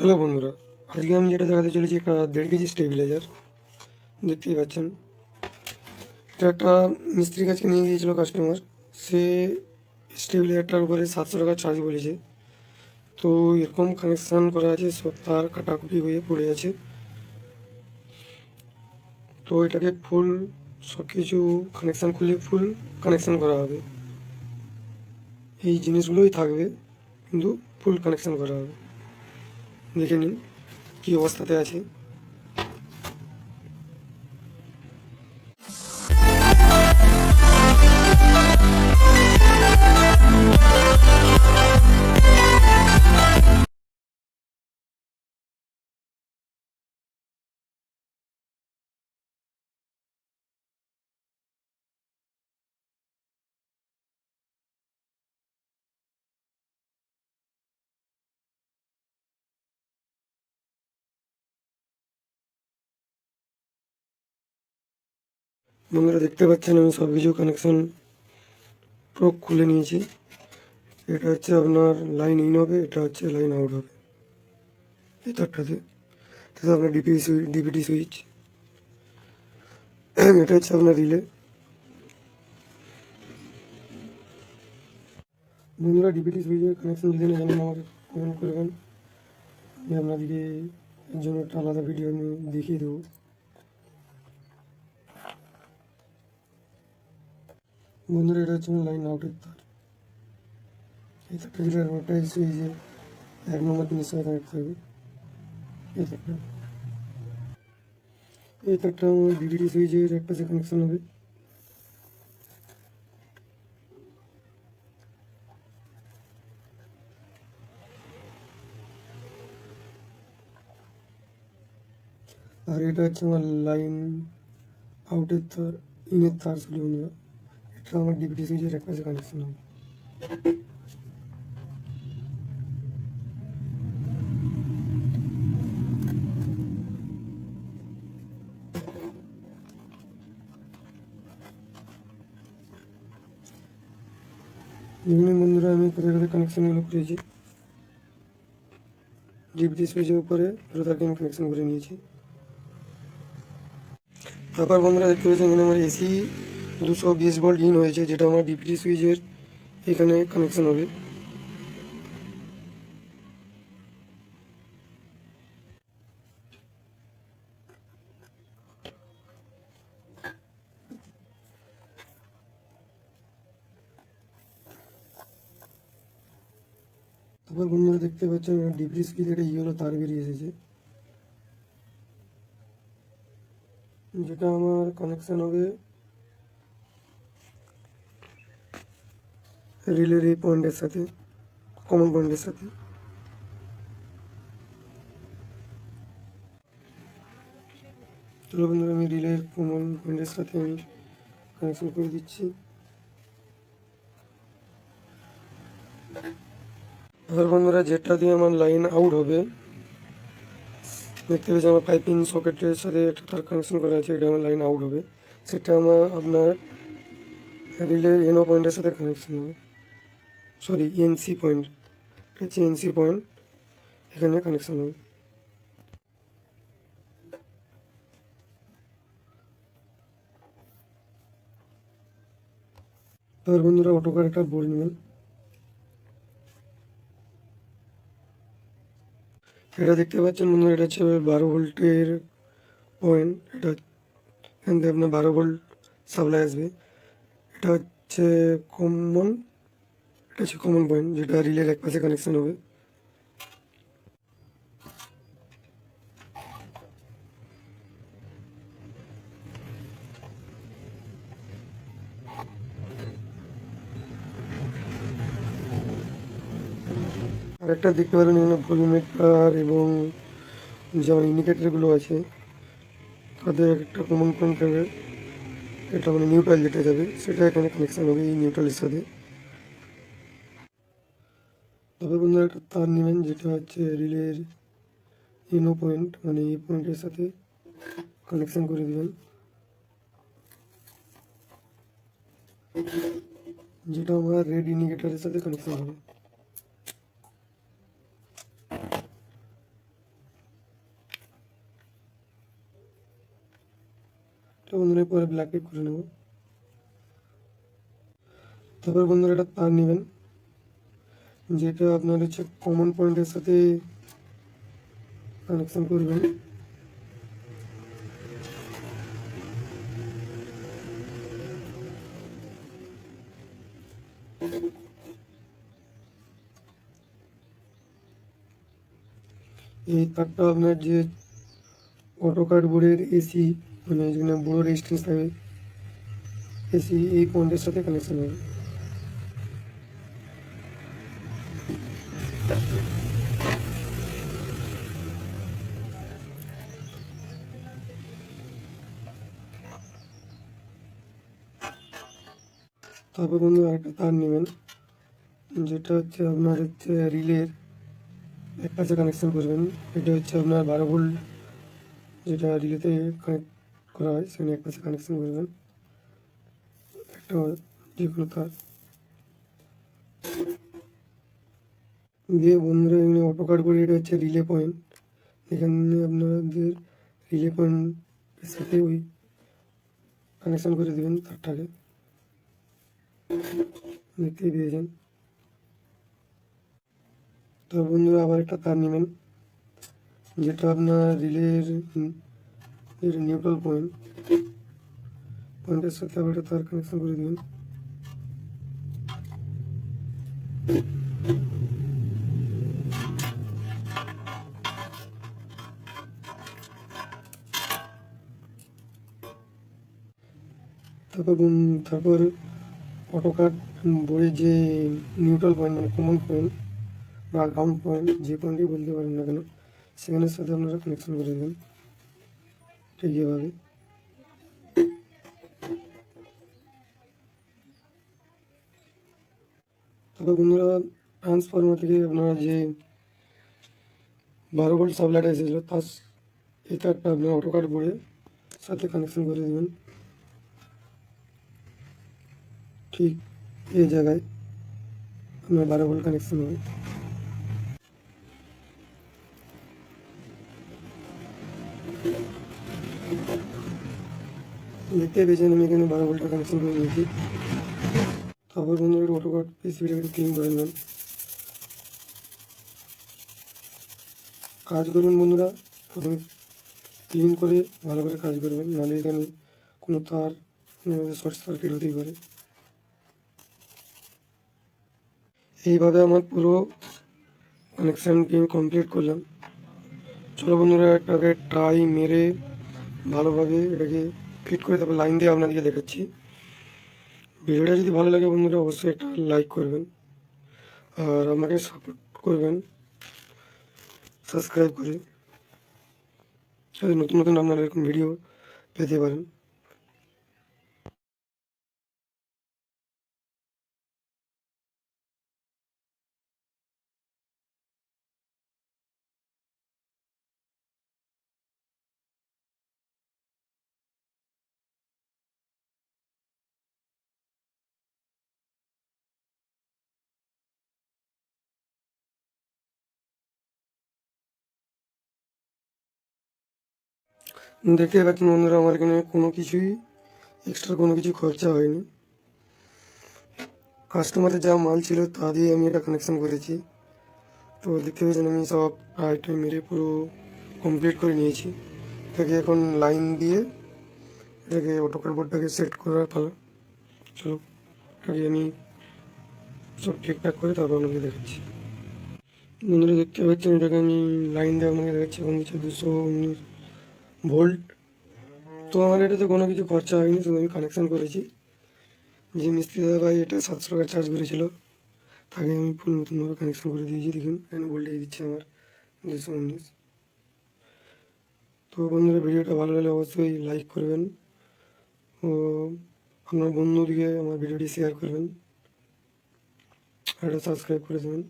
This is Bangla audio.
হ্যালো বন্ধুরা, আজকে আমি যেটা দেখাতে চলেছি একটা দেড় কেজি স্টেবিলাইজার দেখতেই পাচ্ছেন। এটা একটা মিস্ত্রির কাছে নিয়ে গিয়েছিল কাস্টমার সে স্টেবিলাইজারটার উপরে সাতশো টাকা চার্জ বলেছে। তো এরকম কানেকশান করা আছে সব তার কাটাকুটি হয়ে পড়ে আছে। তো এটাকে ফুল সব কিছু কানেকশান খুলে ফুল কানেকশান করা হবে। এই জিনিসগুলোই থাকবে, কিন্তু ফুল কানেকশান করা হবে। দেখে নিন কী অবস্থাতে আছে। বন্ধুরা দেখতে পাচ্ছেন, আমি সব কিছু কানেকশান পুরো খুলে নিয়েছি। এটা হচ্ছে আপনার লাইন ইন হবে, এটা হচ্ছে লাইন আউট হবে। এই তারটাতে। এটা আপনার ডিপি সুইচ ডিপিটি সুইচ এটা হচ্ছে আপনার রিলে বন্ধুরা ডিপিটি সুইচের কানেকশন যদি না জানেন, আমাকে কমেন্ট করবেন। আমি আপনাদেরকে এর জন্য একটা আলাদা ভিডিও আমি দেখিয়ে দেবো। বন্ধুরা এটা হচ্ছে আমার লাইন আউটের তার এই তারটা যেটা ওটাই সুইচে এক নম্বর জিনিস সাথে কানেক্ট থাকবে এই তারটা এই তারটা আমার ডিভিডি সুইচের একটা সে কানেকশন হবে আর এটা হচ্ছে আমার লাইন আউটের তার ইনের তার ছিল ডিভিডি সুইচের একটা সে কানেকশন হবে বিভিন্ন বন্ধুরা আমি কোথায় কোথায় কানেকশনগুলো করেছি ডিভিডি সুইচের উপরে পুরো তাকে আমি কানেকশন করে নিয়েছি তারপর বন্ধুরা দেখতে পাচ্ছেন এখানে আমার এসি দুশো বিশ ভোল্ট ইন হয়েছে, যেটা আমার ডিপিটি সুইচের এখানে কানেকশন হবে। তারপর বন্ধুরা দেখতে পাচ্ছেন ডিপিটি সুইচ একটা ইয়েলো তার বেরিয়ে এসেছে। যেটা আমার কানেকশন হবে রিলের এই পয়েন্টের সাথে কমন পয়েন্টের সাথে। চলো বন্ধুরা, আমি রিলের কমন পয়েন্টের সাথে আমি কানেকশন করে দিচ্ছি। এবার বন্ধুরা যেটা দিয়ে আমার লাইন আউট হবে। দেখতে পেয়েছি আমার পাইপিং সকেটের সাথে একটা তার কানেকশন করা আছে, এটা আমার লাইন আউট হবে। সেটা আমার, আপনার রিলে এনও পয়েন্টের সাথে কানেকশন হবে। সরি এনসি পয়েন্ট হচ্ছে এনসি পয়েন্ট এখানে কানেকশন হবে এবার বন্ধুরা অটোকার একটা বোর্ড নেবেন। এটা দেখতে পাচ্ছেন বন্ধুরা, এটা হচ্ছে বারো ভোল্টের পয়েন্ট এটা এখান থেকে আপনার বারো ভোল্ট সাপ্লাই আসবে। এটা হচ্ছে কমন এটা হচ্ছে কমন পয়েন্ট যেটা রিলের এক পাশে কানেকশন হবে। আরেকটা দেখতে পারেন এখানে ভলিউমিটার এবং যেমন ইন্ডিকেটারগুলো আছে, তাদের একটা কমন পয়েন্ট হবে এটা মানে নিউট্রাল যেটা যাবে, সেটা এখানে কানেকশান হবে এই নিউট্রালের সাথে। তবে বন্ধুরা একটা তার নেবেন যেটা হচ্ছে রিলের ইনো পয়েন্ট মানে এই পয়েন্টের সাথে কানেকশান করে দেবেন। যেটা আমার রেড ইন্ডিকেটারের সাথে কানেকশান হবে। বন্ধুরা পরে ব্ল্যাক করে নেব। তারপর বন্ধুরা, এটা তার নেবেন। যেটা আপনার হচ্ছে কমন পয়েন্টের সাথে কানেকশন করবেন। এই তারটা আপনার যে অটো কার্ড বোর্ডের এসি মানে যেখানে বড় থাকে এসি এই পয়েন্টের সাথে কানেকশন হবে। তারপর বন্ধু আরেকটা তার নেবেন। যেটা হচ্ছে আপনার হচ্ছে রিলের এক পাশে কানেকশন করবেন। এটা হচ্ছে আপনার বারো ভোল্ট যেটা রিলেতে কানেক্ট করা হয়, সেখানে এক পাশে কানেকশন করবেন। একটা যে কোনো তার। দিয়ে বন্ধুরা এখানে অটো কাট করে এটা হচ্ছে রিলে পয়েন্ট এখানে আপনাদের রিলে পয়েন্টের সাথে ওই কানেকশন করে দেবেন তারটাকে। দেখতেই পেয়েছেন। তো বন্ধুরা, আবার একটা তার নেবেন, যেটা আপনার রিলের নিউট্রাল পয়েন্ট পয়েন্টের সাথে আবার একটা তার কানেকশন করে দেবেন। তারপর তারপর অটো কার্ড যে নিউট্রাল পয়েন্ট মানে কমন পয়েন্ট বা গ্রাউন্ড পয়েন্ট যে পয়েন্টই বলতে পারেন না কেন সেখানের সাথে আপনারা কানেকশন করে দেবেন ঠিক এভাবে। তবে বন্ধুরা ট্রান্সফর্মার থেকে আপনারা যে বারো ভোল্ট সাপ্লাইটা এসেছিল, তার এই তারটা আপনার অটো কার্ড বোর্ডে সাথে কানেকশন করে দেবেন। ঠিক এই জায়গায় আপনার বারো ভোল্ট কানেকশন হবে। দেখতে পেয়েছেন আমি এখানে বারো ভোল্টের কানেকশন করে নিয়েছি। তারপর বন্ধুরা অটো কার্ড পিসিবিটা একটু ক্লিন করে নেবেন কাজ করবেন বন্ধুরা, প্রথমে ক্লিন করে ভালো করে কাজ করবেন, নাহলে এখানে কোনো তার শর্ট সার্কিট হতেই পারে। এইভাবে আমার পুরো কানেকশানটি কমপ্লিট করলাম। চলো বন্ধুরা, এটাকে ট্রাই মেরে ভালোভাবে এটাকে ফিট করে তারপর লাইন দিয়ে আপনাদেরকে দেখাচ্ছি। ভিডিওটা যদি ভালো লাগে বন্ধুরা, অবশ্যই একটা লাইক করবেন আর আমাকে সাপোর্ট করবেন। সাবস্ক্রাইব করে নতুন নতুন আপনারা এরকম ভিডিও পেতে পারেন। দেখতে পাচ্ছেন বন্ধুরা, আমার এখানে কোনো কিছুই এক্সট্রা কোনো কিছু খরচা হয়নি। কাস্টমারের যা মাল ছিল তা দিয়ে আমি এটা কানেকশন করেছি। তো দেখতে পেয়েছেন আমি সব আইটেম মেরে পুরো কমপ্লিট করে নিয়েছি। এটাকে এখন লাইন দিয়ে এটাকে অটোকার বোর্ডটাকে সেট করার পালা। চলো এটাকে আমি সব ঠিকঠাক করে তারপর আপনাকে দেখাচ্ছি। বন্ধুরা, দেখতে পাচ্ছেন এটাকে আমি লাইন দিয়ে আপনাকে দেখাচ্ছি। এখন হচ্ছে দুশো উনিশ ভোল্ট। তো আমার এটাতে কোনো কিছু খরচা হয়নি, শুধু আমি কানেকশান করেছি। যে মিস্ত্রি দাদা ভাই এটা সাতশো টাকা চার্জ করেছিল, তাকে আমি ফুল নতুনভাবে কানেকশান করে দিয়েছি, দেখুন এখানে ভোল্টেজ দিচ্ছে আমার দুশো উনিশ। তো বন্ধুরা, ভিডিওটা ভালো লাগলে অবশ্যই লাইক করবেন ও আপনার বন্ধুদিকে আমার ভিডিওটি শেয়ার করবেন। আর সাবস্ক্রাইব করে দেবেন।